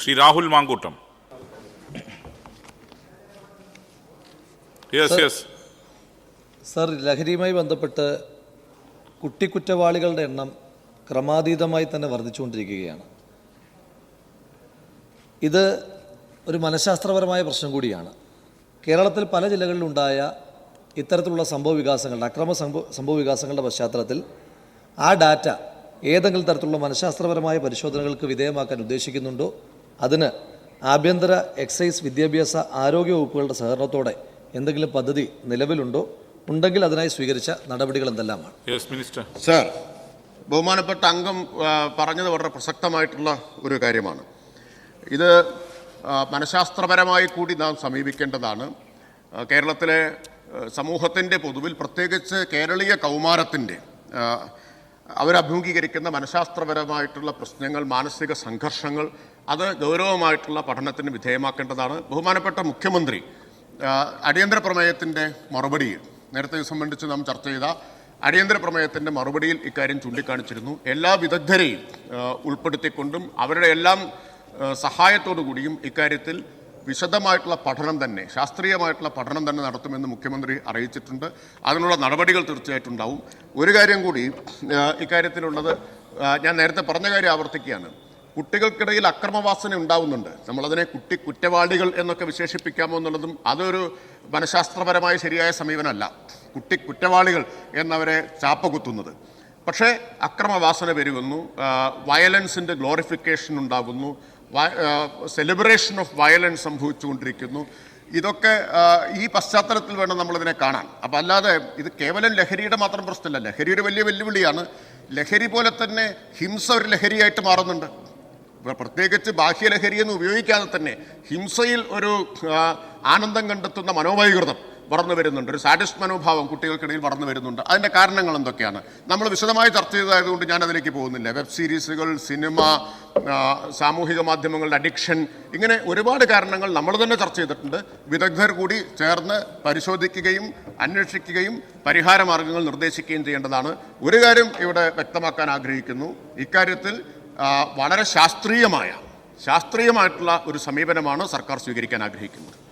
Shri Rahul Mankoottam. Yes yes sir ലഹരിയുമായി ബന്ധപ്പെട്ട് കുട്ടിക്കുറ്റവാളികളുടെ എണ്ണം ക്രമാതീതമായി തന്നെ വർദ്ധിച്ചുകൊണ്ടിരിക്കുകയാണ്. ഇത് ഒരു മനഃശാസ്ത്രപരമായ പ്രശ്നം കൂടിയാണ്. കേരളത്തിൽ പല ജില്ലകളിലുണ്ടായ ഇത്തരത്തിലുള്ള സംഭവ വികാസങ്ങളുടെ അക്രമ സംഭവ സംഭവ വികാസങ്ങളുടെ പശ്ചാത്തലത്തിൽ ആ ഡാറ്റ ഏതെങ്കിലും തരത്തിലുള്ള മനഃശാസ്ത്രപരമായ പരിശോധനകൾക്ക് വിധേയമാക്കാൻ ഉദ്ദേശിക്കുന്നുണ്ടോ? അതിന് ആഭ്യന്തര എക്സൈസ് വിദ്യാഭ്യാസ ആരോഗ്യ വകുപ്പുകളുടെ സഹകരണത്തോടെ എന്തെങ്കിലും പദ്ധതി നിലവിലുണ്ടോ? ഉണ്ടെങ്കിൽ അതിനായി സ്വീകരിച്ച നടപടികൾ എന്തെല്ലാമാണ്? യെസ് മിനിസ്റ്റർ സർ ബഹുമാനപ്പെട്ട അംഗം പറഞ്ഞത് വളരെ പ്രസക്തമായിട്ടുള്ള ഒരു കാര്യമാണ്. ഇത് മനഃശാസ്ത്രപരമായി കൂടി നാം സമീപിക്കേണ്ടതാണ്. കേരളത്തിലെ സമൂഹത്തിന്റെ പൊതുവിൽ പ്രത്യേകിച്ച് കേരളീയ കൗമാരത്തിന്റെ അവരഭിമുഖീകരിക്കുന്ന മനഃശാസ്ത്രപരമായിട്ടുള്ള പ്രശ്നങ്ങൾ മാനസിക സംഘർഷങ്ങൾ അത് ഗൗരവമായിട്ടുള്ള പഠനത്തിന് വിധേയമാക്കേണ്ടതാണ്. ബഹുമാനപ്പെട്ട മുഖ്യമന്ത്രി അടിയന്തര പ്രമേയത്തിന്റെ മറുപടിയിൽ നേരത്തെ സംബന്ധിച്ച് നാം ചർച്ച ചെയ്ത അടിയന്തര പ്രമേയത്തിന്റെ മറുപടിയിൽ ഇക്കാര്യം ചൂണ്ടിക്കാണിച്ചിരുന്നു. എല്ലാ വിദഗ്ധരെയും ഉൾപ്പെടുത്തിക്കൊണ്ടും അവരുടെ എല്ലാം സഹായത്തോടു കൂടിയും ഇക്കാര്യത്തിൽ വിശദമായിട്ടുള്ള പഠനം തന്നെ ശാസ്ത്രീയമായിട്ടുള്ള പഠനം തന്നെ നടത്തുമെന്ന് മുഖ്യമന്ത്രി അറിയിച്ചിട്ടുണ്ട്. അതിനുള്ള നടപടികൾ തീർച്ചയായിട്ടും ഉണ്ടാവും. ഒരു കാര്യം കൂടി ഇക്കാര്യത്തിലുള്ളത് ഞാൻ നേരത്തെ പറഞ്ഞ കാര്യം ആവർത്തിക്കുകയാണ്. കുട്ടികൾക്കിടയിൽ അക്രമവാസന ഉണ്ടാവുന്നുണ്ട്. നമ്മളതിനെ കുട്ടി കുറ്റവാളികൾ എന്നൊക്കെ വിശേഷിപ്പിക്കാമോ എന്നുള്ളതും അതൊരു മനഃശാസ്ത്രപരമായ ശരിയായ സമീപനമല്ല. കുട്ടി കുറ്റവാളികൾ എന്നവരെ ചാപ്പ കുത്തുന്നത് പക്ഷേ അക്രമവാസന പെരുകുന്നു വയലൻസിന്റെ ഗ്ലോറിഫിക്കേഷൻ ഉണ്ടാകുന്നു സെലിബ്രേഷൻ ഓഫ് വയലൻസ് സംഭവിച്ചുകൊണ്ടിരിക്കുന്നു. ഇതൊക്കെ ഈ പശ്ചാത്തലത്തിൽ വേണം നമ്മളിതിനെ കാണാൻ. അപ്പം അല്ലാതെ ഇത് കേവലം ലഹരിയുടെ മാത്രം പ്രശ്നമല്ല. ലഹരി ഒരു വലിയ വെല്ലുവിളിയാണ്. ലഹരി പോലെ തന്നെ ഹിംസ ഒരു ലഹരിയായിട്ട് മാറുന്നുണ്ട്. പ്രത്യേകിച്ച് ബാഹ്യലഹരി എന്ന് ഉപയോഗിക്കാതെ തന്നെ ഹിംസയിൽ ഒരു ആനന്ദം കണ്ടെത്തുന്ന മനോവൈകൃതം. വളർന്നു വരുന്നുണ്ട്. ഒരു സാഡിസ്റ്റ് മനോഭാവം കുട്ടികൾക്കിടയിൽ വളർന്നു വരുന്നുണ്ട്. അതിന്റെ കാരണങ്ങൾ എന്തൊക്കെയാണ്? നമ്മൾ വിശദമായി ചർച്ച ചെയ്തതായതുകൊണ്ട് ഞാൻ അതിലേക്ക് പോകുന്നില്ല. വെബ് സീരീസുകൾ സിനിമ സാമൂഹിക മാധ്യമങ്ങളുടെ അഡിക്ഷൻ ഇങ്ങനെ ഒരുപാട് കാരണങ്ങൾ നമ്മൾ തന്നെ ചർച്ച ചെയ്തിട്ടുണ്ട്. വിദഗ്ധർ കൂടി ചേർന്ന് പരിശോധിക്കുകയും അന്വേഷിക്കുകയും പരിഹാര മാർഗങ്ങൾ നിർദ്ദേശിക്കുകയും ചെയ്യേണ്ടതാണ്. ഒരു കാര്യം ഇവിടെ വ്യക്തമാക്കാൻ ആഗ്രഹിക്കുന്നു. ഇക്കാര്യത്തിൽ വളരെ ശാസ്ത്രീയമായ ശാസ്ത്രീയമായിട്ടുള്ള ഒരു സമീപനമാണ് സർക്കാർ സ്വീകരിക്കാൻ ആഗ്രഹിക്കുന്നത്.